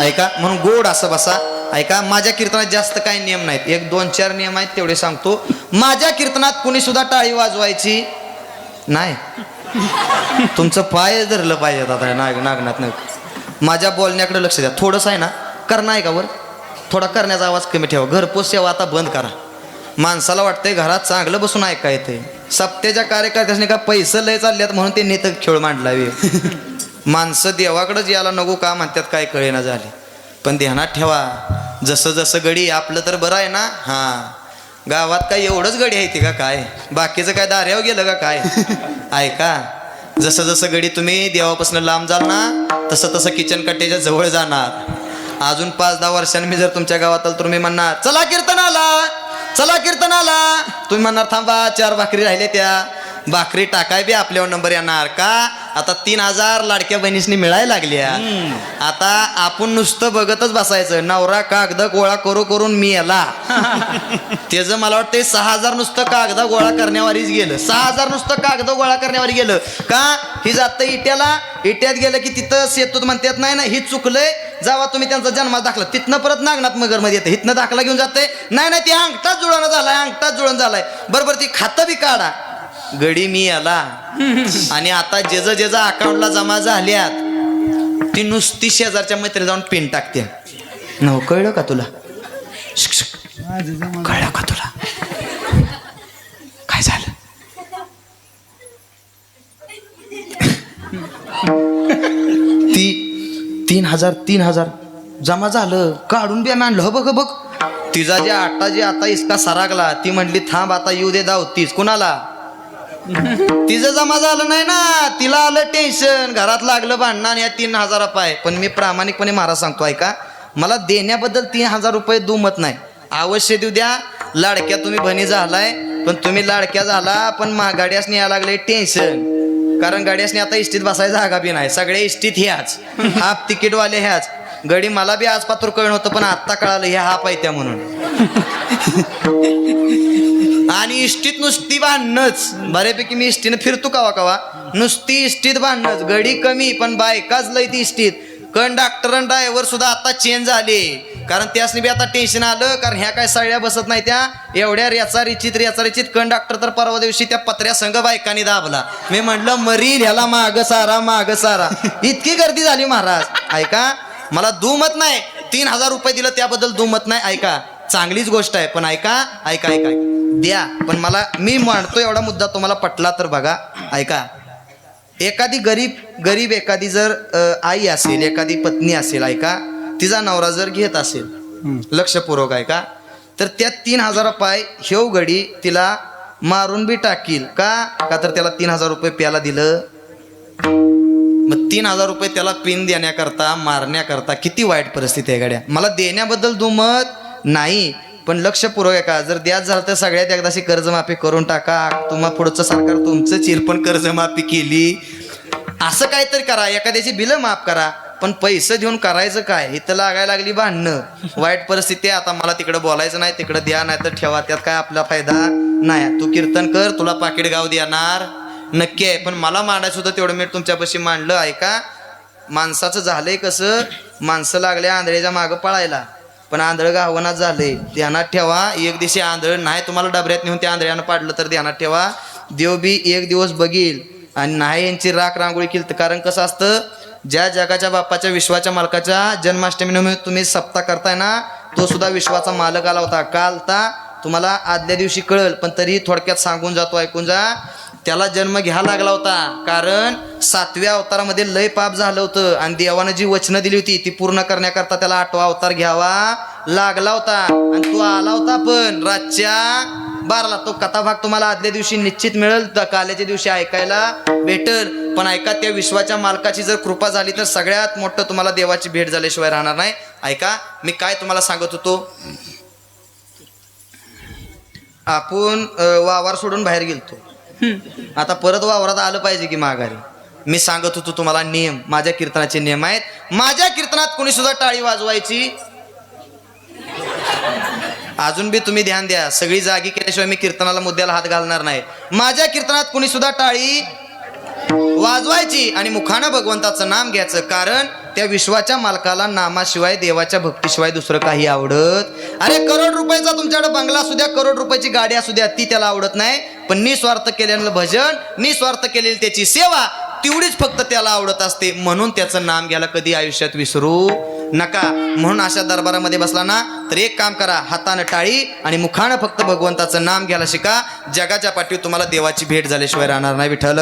ऐका म्हणून गोड असं बसा. ऐका माझ्या कीर्तनात जास्त काही नियम नाहीत. एक दोन चार नियम आहेत तेवढे सांगतो. माझ्या कीर्तनात कुणी सुद्धा टाळी वाजवायची नाही. तुमचं पाय धरलं पाहिजे आता नाग नागनाथ नाग. माझ्या बोलण्याकडे लक्ष द्या. थोडंसं आहे ना करणं आहे का वर? थोडा करण्याचा आवाज कमी ठेवा. घरपोच सेवा आता बंद करा. माणसाला वाटतंय घरात चांगलं बसून ऐका येते सप्त्याच्या कार्यकर्त्याने का पैसे लय चालल्यात म्हणून त्यांनी तर खेळ मांडला बे. माणसं देवाकडेच यायला नको का म्हणतात काय कळेना झाले. पण ध्यानात ठेवा जसं जसं गडी आपलं तर बरं आहे ना? हां. गावात काय एवढंच गडी आहे ती का काय? बाकीचं काय दार्यावर गेलं का काय? ऐका. जसं जसं गडी तुम्ही देवापासून लांब जाल ना तसं तसं किचन कट्ट्याच्या जवळ जाणार. अजून पाच दहा वर्षांनी मी जर तुमच्या गावात आलो तर तुम्ही म्हणणार चला कीर्तनाला! चला कीर्तनाला. तुम्ही म्हणणार थांबा चार भाकरी राहिले त्या. भाकरी टाकाय बी आपल्यावर नंबर येणार का? आता तीन हजार लाडक्या बहिणीसनी मिळायला लागल्या. आता आपण नुसतं बघतच बसायचं. नवरा कागद गोळा करू करून मी याला. त्याचं मला वाटतं सहा हजार नुसतं कागद गोळा करण्यावारीच गेलं. सहा हजार नुसतं कागद गोळा करण्यावारी गेलं. का? ही जात इट्याला. इट्यात गेलं की तिथं सेतूत म्हणतात नाही ना ही चुकलंय. जावा तुम्ही त्यांचा जन्मात दाखला तिथनं परत नागनाथ मगरमध्ये येते. हिथनं दाखला घेऊन जाते नाही नाही ती अंगठाच जुळणं झालाय अंगठाच जुळण झालाय. बरोबर ती खातं बी काढा. गडी मी आला आणि आता जेज जेजा अकाउंटला जमा झाल्यात ती नुसती शेजारच्या मैत्री जाऊन पिन टाकते न कळलं का तुला? शिक, कळलं का तुला? काय झालं? तीन हजार तीन हजार. जमा झालं काढून बी आम्ही आणलं. हो बघ बघ. तिचा जे आटा जे आता इसका सरागला ती म्हटली थांब आता येऊ दे दाव तीच कुणाला? तिचं जमा झालं नाही ना. तिला आलं टेन्शन घरात लागलं भांडणं आणि या तीन हजार रुपये. पण मी प्रामाणिकपणे महाराज सांगतो ऐका. मला देण्याबद्दल तीन हजार रुपये दुमत नाही. अवश्य देऊ द्या. लाडक्या तुम्ही भणी झालाय पण तुम्ही लाडक्या झाला पण मा गाड्यासनी यायला लागले टेन्शन कारण गाड्यासनी आता इष्टीत बसायचा जागा बी नाही. सगळे इष्टीत ह्याच. हाफ तिकीटवाले ह्याच. गडी मला बी आज पात्र कळण होतं पण आत्ता कळालं हे हाफ आहे त्या म्हणून. आणि इष्टीत नुसती भांडणच. बऱ्यापैकी मी इष्टीनं फिरतो कवा कवा. नुसती इष्टीत भांडणच. गडी कमी पण बायकाच लय ती इष्टीत. कण डॉक्टर आणि ड्रायव्हर सुद्धा आता चेंज झाले. कारण त्यासनी बी आता टेन्शन आलं कारण ह्या काय सळ्या बसत नाही त्या. एवढ्या रेचा रिचित रेचा रिचित कंडक्टर तर परवा दिवशी त्या पत्र्या संघ बायकांनी दाबला. मी म्हटलं मरील ह्याला माग सारा माग सारा. इतकी गर्दी झाली महाराज. ऐका मला दुमत नाही. तीन हजार रुपये दिलं त्याबद्दल दुमत नाही. ऐका चांगलीच गोष्ट आहे. पण ऐका ऐका ऐका ऐका. द्या पण मला मी म्हणतो एवढा मुद्दा तुम्हाला पटला तर बघा. ऐका. एखादी गरीब गरीब एखादी जर आई असेल एखादी पत्नी असेल ऐका तिचा नवरा जर घेत असेल लक्षपूर्वक ऐका तर त्या तीन हजार रुपये हेव गडी तिला मारून बी टाकील. का? का तर त्याला तीन हजार रुपये प्याला दिलं? मग तीन हजार रुपये त्याला पिन देण्याकरता मारण्याकरता किती वाईट परिस्थिती आहे गाड्या. मला देण्याबद्दल दुमत नाही पण लक्षपूर्वक आहे का जर द्याच झालं तर सगळ्यात एकदाशी कर्जमाफी करून टाका. तुम्हा पुढचं सरकार तुमचं चिरपण कर्जमाफी केली असं काहीतरी करा. एखाद्याची बिलं माफ करा. पण पैसे देऊन करायचं काय? इथं लागायला लागली भांडणं. वाईट परिस्थिती आहे. आता मला तिकडं बोलायचं नाही तिकडं द्या नाही तर ठेवा. त्यात काय आपला फायदा नाही. तू कीर्तन कर तुला पाकिट गाव देणार. नक्की आहे. पण मला मांडायचं होतं तेवढं मी तुमच्यापाशी मांडलं. ऐका माणसाचं झालंय कसं? माणसं लागले आंधळेच्या मागं पळायला. पण आंधळ गावनात झालंय ध्यानात ठेवा. एक दिवशी आंधळ नाही तुम्हाला डबऱ्यात नेऊन त्या आंधळ्यानं पाडलं तर ध्यानात ठेवा. देव बी एक दिवस बघील आणि नाही यांची राख रांगोळी केली तर कारण कसं असतं? ज्या जगाच्या बापाच्या विश्वाच्या मालकाच्या जन्माष्टमी तुम्ही सप्ताह करताय ना तो सुद्धा विश्वाचा मालक आला होता. काल ता तुम्हाला आदल्या दिवशी कळल पण तरी थोडक्यात सांगून जातो ऐकून जा. त्याला जन्म घ्या लागला होता. कारण सातव्या अवतारामध्ये लय पाप झालं होतं. आणि देवानं जी वचनं दिली होती ती पूर्ण करण्याकरता त्याला आठवा अवतार घ्यावा लागला होता. आणि तो आला होता पण रातच्या बारला. तो कथाभाग तुम्हाला आदल्या दिवशी निश्चित मिळेल. काल्याच्या दिवशी ऐकायला भेटल. पण ऐका त्या विश्वाच्या मालकाची जर कृपा झाली तर सगळ्यात मोठं तुम्हाला देवाची भेट झाल्याशिवाय राहणार नाही. ऐका मी काय तुम्हाला सांगत होतो? आपण वावर सोडून बाहेर गेलतो. आता परत वावरात आलं पाहिजे की माघारी. मी सांगत होतो तुम्हाला नियम माझ्या कीर्तनाचे नियम आहेत. माझ्या कीर्तनात कोणी सुद्धा टाळी वाजवायची? अजून बी तुम्ही ध्यान द्या. सगळी जागी केल्याशिवाय मी कीर्तनाला मुद्द्याला हात घालणार नाही. माझ्या कीर्तनात कुणी सुद्धा टाळी वाजवायची आणि मुखानं भगवंताचं नाम घ्यायचं. कारण त्या विश्वाच्या मालकाला नामाशिवाय देवाच्या भक्तीशिवाय दुसरं काही आवडत? अरे करोड रुपयाचा तुमच्याकडे बंगला असू द्या करोड रुपयाची गाडी असू द्या ती त्याला आवडत नाही. पण निस्वार्थ केलेलं भजन निस्वार्थ केलेली त्याची सेवा तेवढीच फक्त त्याला आवडत असते. म्हणून त्याचं नाम घ्यायला कधी आयुष्यात विसरू नका. म्हणून अशा दरबारामध्ये बसला ना तर एक काम करा हातानं टाळी आणि मुखानं फक्त भगवंताचं नाम घ्यायला शिका. जगाच्या पाठीवर तुम्हाला देवाची भेट झाल्याशिवाय राहणार नाही विठ्ठल.